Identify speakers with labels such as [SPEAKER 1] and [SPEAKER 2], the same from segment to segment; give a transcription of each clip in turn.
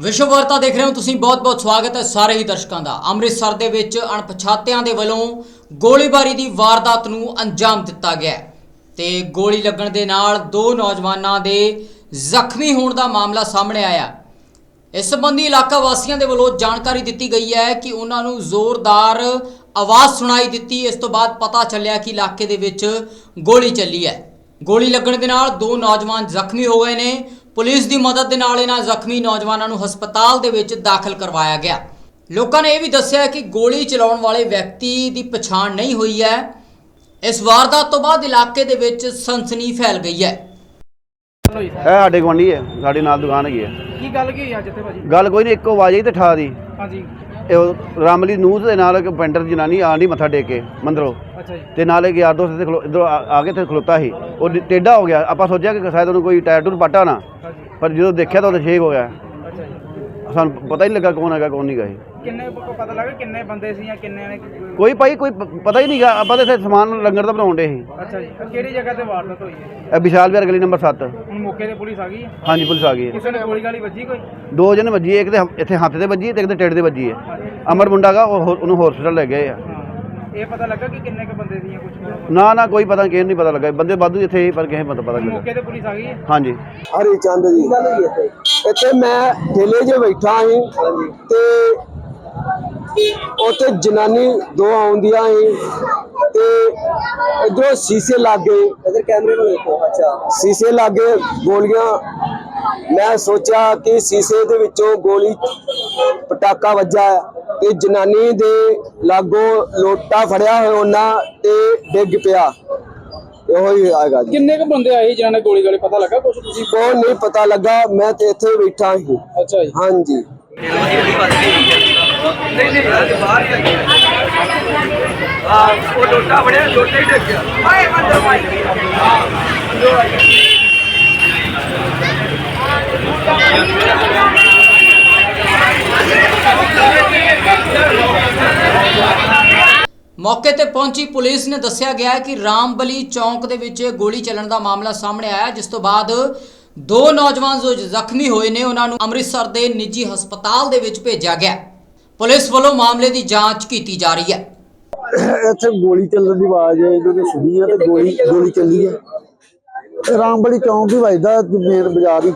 [SPEAKER 1] ਵਿਸ਼ਵ ਵਾਰਤਾ ਦੇਖ ਰਹੇ ਹੋ ਤੁਸੀਂ, ਬਹੁਤ-ਬਹੁਤ ਸਵਾਗਤ ਹੈ ਸਾਰੇ ਹੀ ਦਰਸ਼ਕਾਂ ਦਾ। ਅੰਮ੍ਰਿਤਸਰ ਦੇ ਵਿੱਚ ਅਣਪਛਾਤਿਆਂ ਦੇ ਵੱਲੋਂ ਗੋਲੀਬਾਰੀ ਦੀ ਵਾਰਦਾਤ ਨੂੰ ਅੰਜਾਮ ਦਿੱਤਾ ਗਿਆ ਹੈ। ਤੇ ਗੋਲੀ ਲੱਗਣ ਦੇ ਨਾਲ ਦੋ ਨੌਜਵਾਨਾਂ ਦੇ ਜ਼ਖਮੀ ਹੋਣ ਦਾ ਮਾਮਲਾ ਸਾਹਮਣੇ ਆਇਆ ਇਸ ਸੰਬੰਧੀ ਇਲਾਕਾ ਵਾਸੀਆਂ ਦੇ ਵੱਲੋਂ ਜਾਣਕਾਰੀ ਦਿੱਤੀ ਗਈ ਹੈ ਕਿ ਉਹਨਾਂ ਨੂੰ ਜ਼ੋਰਦਾਰ ਆਵਾਜ਼ ਸੁਣਾਈ ਦਿੱਤੀ। ਇਸ ਤੋਂ ਬਾਅਦ ਪਤਾ ਚੱਲਿਆ ਕਿ ਇਲਾਕੇ ਦੇ ਵਿੱਚ ਗੋਲੀ ਚੱਲੀ ਹੈ। ਗੋਲੀ ਲੱਗਣ ਦੇ ਨਾਲ ਦੋ ਨੌਜਵਾਨ ਜ਼ਖਮੀ ਹੋ ਗਏ ਨੇ। ਪੁਲਿਸ ਦੀ ਮਦਦ ਦੇ ਨਾਲ ਇਹਨਾਂ ਜ਼ਖਮੀ ਨੌਜਵਾਨਾਂ ਨੂੰ ਹਸਪਤਾਲ ਦੇ ਵਿੱਚ ਦਾਖਲ ਕਰਵਾਇਆ ਗਿਆ। ਲੋਕਾਂ ਨੇ ਇਹ ਵੀ ਦੱਸਿਆ ਕਿ ਗੋਲੀ ਚਲਾਉਣ ਵਾਲੇ ਵਿਅਕਤੀ ਦੀ ਪਛਾਣ ਨਹੀਂ ਹੋਈ ਹੈ। ਇਸ ਵਾਰਦਾਤ ਤੋਂ ਬਾਅਦ ਇਲਾਕੇ ਦੇ ਵਿੱਚ ਸਨਸਨੀ ਫੈਲ ਗਈ ਹੈ।
[SPEAKER 2] ਇਹ ਸਾਡੇ ਗੁਆਂਢੀ ਹੈ ਸਾਡੇ ਨਾਲ ਦੁਕਾਨ ਹੈਗੀ ਹੈ।
[SPEAKER 3] ਕੀ ਗੱਲ ਕੀ ਹੋਈ ਅੱਜ ਇੱਥੇ ਭਾਜੀ?
[SPEAKER 2] ਗੱਲ ਕੋਈ ਨਹੀਂ ਇੱਕੋ ਆਵਾਜ਼ ਆਈ ਤੇ ਠਾ ਦੀ।
[SPEAKER 3] ਹਾਂਜੀ।
[SPEAKER 2] ਇਹ ਰਾਮਲੀ ਨੂੰਹ ਦੇ ਨਾਲ ਇੱਕ ਪੈਂਟਰ ਜਨਾਨੀ ਆਂਡੀ ਮੱਥਾ ਟੇਕ ਕੇ ਮੰਦਰੋਂ।
[SPEAKER 3] ਅੱਛਾ ਜੀ।
[SPEAKER 2] ਤੇ ਨਾਲ ਇੱਕ ਯਾਰ ਦੋਸਤ ਤੇ ਖਲੋ ਇਧਰੋਂ ਆ ਕੇ ਤੇ ਖਲੋਤਾ ਸੀ। ਉਹ ਡ- ਟੇਢਾ ਹੋ ਗਿਆ। ਆਪਾਂ ਸੋਚਿਆ ਕਿ ਸ਼ਾਇਦ ਉਹਨੂੰ ਕੋਈ ਟਾਇਰ ਟੂਰ ਪਾਟਾ ਨਾ ਪਰ ਜਦੋਂ ਦੇਖਿਆ ਤਾਂ ਉਹ ਛੇਕ ਹੋ ਗਿਆ।
[SPEAKER 3] ਅੱਛਾ ਜੀ।
[SPEAKER 2] ਸਾਨੂੰ ਪਤਾ ਹੀ ਨਹੀਂ ਲੱਗਾ ਕੌਣ ਹੈਗਾ ਕੌਣ ਨਹੀਂ ਗਾ ਇਹ।
[SPEAKER 3] ਕਿੰਨੇ ਪ- ਪਤਾ ਲੱਗਾ ਕਿੰਨੇ ਬੰਦੇ ਸੀ ਜਾਂ ਕਿੰਨੇ ਨੇ
[SPEAKER 2] ਕੋਈ ਭਾਈ ਕੋਈ ਪ- ਪਤਾ ਹੀ ਨਹੀਂ ਗਾ ਆਪਾਂ ਤਾਂ ਇੱਥੇ ਸਮਾਨ ਲੰਗਰ ਦਾ ਬਣਾਉਣ ਦੇ ਸੀ।
[SPEAKER 3] ਅੱਛਾ ਜੀ ਕਿਹੜੀ ਜਗ੍ਹਾ ਤੇ ਵਾਰਦਾਤ ਹੋਈ ਹੈ?
[SPEAKER 2] ਇਹ ਵਿਸ਼ਾਲ ਵਿਹਾਰ ਗਲੀ ਨੰਬਰ 7
[SPEAKER 3] ਹੁਣ ਮੌਕੇ ਤੇ ਪੁਲਿਸ ਆ ਗਈ ਹੈ?
[SPEAKER 2] ਹਾਂਜੀ ਪੁਲਿਸ ਆ ਗਈ ਹੈ।
[SPEAKER 3] ਕਿਸੇ ਨੇ ਗੋਲੀ ਗਾਲੀ ਵੱਜੀ ਕੋਈ?
[SPEAKER 2] ਦੋ ਜਣੇ ਵੱਜੀ ਹੈ, ਇੱਕ ਹ- ਇੱਥੇ ਹੱਥ ਤੇ ਵੱਜੀ ਹੈ ਤੇ ਇੱਕ ਦੇ ਟੇਢ ਤੇ ਵੱਜੀ ਹੈ। ਅਮਰ ਮੁੰਡਾ ਗਾ ਉਹ ਹੋ- ਉਹਨੂੰ ਹਸਪੀਟਲ ਲੈ ਗਏ ਆ।
[SPEAKER 3] ਹਾਂ। ਇਹ ਪਤਾ ਲੱਗਾ ਕਿ ਕਿੰਨੇ ਕ ਬੰਦੇ ਸੀ ਜਾਂ ਕੁਝ
[SPEAKER 2] ਨਾ ਨਾ ਕੋਈ ਪਤਾ ਕਿਸੇ ਨੂੰ ਨਹੀਂ ਪਤਾ ਲੱਗਾ। ਬੰਦੇ ਵਾਧੂ ਇੱਥੇ ਸੀ, ਪਰ ਕਿਸੇ ਨੂੰ ਪਤਾ ਲੱਗਾ।
[SPEAKER 3] ਮੌਕੇ ਤੇ ਪੁਲਿਸ ਆ ਗਈ ਹੈ?
[SPEAKER 2] ਹਾਂਜੀ।
[SPEAKER 4] ਹਰੀ ਚੰਦ ਜੀ। ਇੱਥੇ ਮੈਂ ਠੇਲੇ 'ਚ ਬੈਠਾ ਸੀ ਤੇ ਉੱਥੇ ਜਨਾਨੀ ਦੋ ਆਉਂਦੀਆਂ ਸੀ ਤੇ ਇਧਰੋਂ ਸ਼ੀਸ਼ੇ ਲੱਗੇ ਇਧਰ ਕੈਮਰੇ ਨੂੰ ਦੇਖੋ ਅੱਛਾ। ਸ਼ੀਸ਼ੇ ਲੱਗੇ ਗੋਲੀਆਂ। ਮੈਂ ਸੋਚਿਆ ਕਿ ਸ਼ੀਸ਼ੇ ਦੇ ਵਿੱਚੋਂ ਗੋਲੀ ਪਟਾਕਾ ਵੱਜਾ ਹੈ ਤੇ ਜਨਾਨੀ ਦੇ ਲਾਗੋਂ ਲੋਟਾ ਫੜਿਆ ਹੋਇਆ ਉਹਨਾਂ ਤੇ ਡਿੱਗ ਪਿਆ। ਇਹੋ ਹੀ ਆਏਗਾ ਜੀ।
[SPEAKER 3] ਕਿੰਨੇ ਕ ਬੰਦੇ ਆਏ ਜਿਨ੍ਹਾਂ ਨੇ ਗੋਲੀ ਗਾਲੀ ਪਤਾ ਲੱਗਾ ਕੁਝ ਤੁਸੀਂ?
[SPEAKER 4] ਕੋਈ ਨਹੀਂ ਪਤਾ ਲੱਗਾ ਮੈਂ ਤੇ ਇੱਥੇ ਬੈਠਾ ਸੀ।
[SPEAKER 3] ਅੱਛਾ ਜੀ।
[SPEAKER 4] ਹਾਂਜੀ।
[SPEAKER 5] ਉਹ ਲੋਟਾ ਫੜਿਆ ਲੋਟੇ ਹੀ ਡਿੱਗਿਆ ਆਏ ਮੰਦਰ ਭਾਈ
[SPEAKER 1] ਮੌਕੇ ਤੇ ਪਹੁੰਚੀ ਪੁਲਿਸ ਨੇ ਦੱਸਿਆ ਗਿਆ ਕਿ ਰਾਮਬਲੀ ਚੌਂਕ ਦੇ ਵਿੱਚ ਗੋਲੀ ਚੱਲਣ ਦਾ ਮਾਮਲਾ ਸਾਹਮਣੇ ਆਇਆ ਜਿਸ ਤੋਂ ਬਾਅਦ ਦੋ ਨੌਜਵਾਨ ਜੋ ਜ਼ਖਮੀ ਹੋਏ ਨੇ ਉਹਨਾਂ ਨੂੰ ਅੰਮ੍ਰਿਤਸਰ ਦੇ ਨਿੱਜੀ ਹਸਪਤਾਲ ਦੇ ਵਿੱਚ ਭੇਜਿਆ ਗਿਆ ਪੁਲਿਸ ਵੱਲੋਂ ਮਾਮਲੇ ਦੀ ਜਾਂਚ ਕੀਤੀ ਜਾ ਰਹੀ ਹੈ।
[SPEAKER 4] ਇੱਥੇ ਗੋਲੀ ਚੱਲਣ ਦੀ ਆਵਾਜ਼ ਇਹਨਾਂ ਨੇ ਸੁਣੀ ਹੈ ਤੇ ਗੋਲੀ ਗੋਲੀ ਚੱਲੀ ਹੈ। ਰਾਮਬੜੀ ਚੌਂਕ ਦੀ ਵੱਜਦਾ ਮੇਨ ਬਾਜ਼ਾਰ ਹੀ।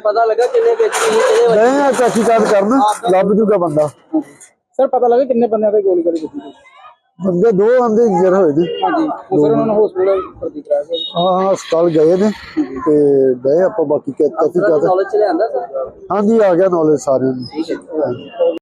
[SPEAKER 3] ਪਤਾ ਲੱਗਾ ਕਿੰਨੇ ਵਿਅਕਤੀ ਸੀ
[SPEAKER 4] ਗਏ ਆ ਤਹਿਕੀਕਾਤ ਕਰਨ ਲੱਭ ਜੂਗਾ ਬੰਦਾ।
[SPEAKER 3] ਸਰ ਪਤਾ ਲੱਗਾ ਕਿੰਨੇ ਬੰਦਿਆਂ ਤੇ ਗੋਲੀ ਗਾਲੀ ਵੱਜੀ
[SPEAKER 4] ਬੰਦੇ ਦੋ ਆਂਦੇ ਇੰਜਰ ਹੋਏ ਨੇ
[SPEAKER 3] ਹਾਂਜੀ ਸਰ ਉਹਨਾਂ ਨੂੰ ਹਸਪੀਟਲ ਭਰਤੀ ਕਰਾਇਆ ਗਿਆ
[SPEAKER 4] ਹਾਂ ਹਸਪਤਾਲ ਗਏ ਨੇ ਤੇ ਗਏ ਆਪਾਂ ਬਾਕੀ ਤਹਿਕੀਕਾਤ
[SPEAKER 3] ਨੌਲੇਜ ਚ ਲਿਆਂਦਾ ਸਰ?
[SPEAKER 4] ਹਾਂਜੀ ਆ ਗਿਆ ਨੌਲੇਜ ਸਾਰਿਆਂ ਨੂੰ।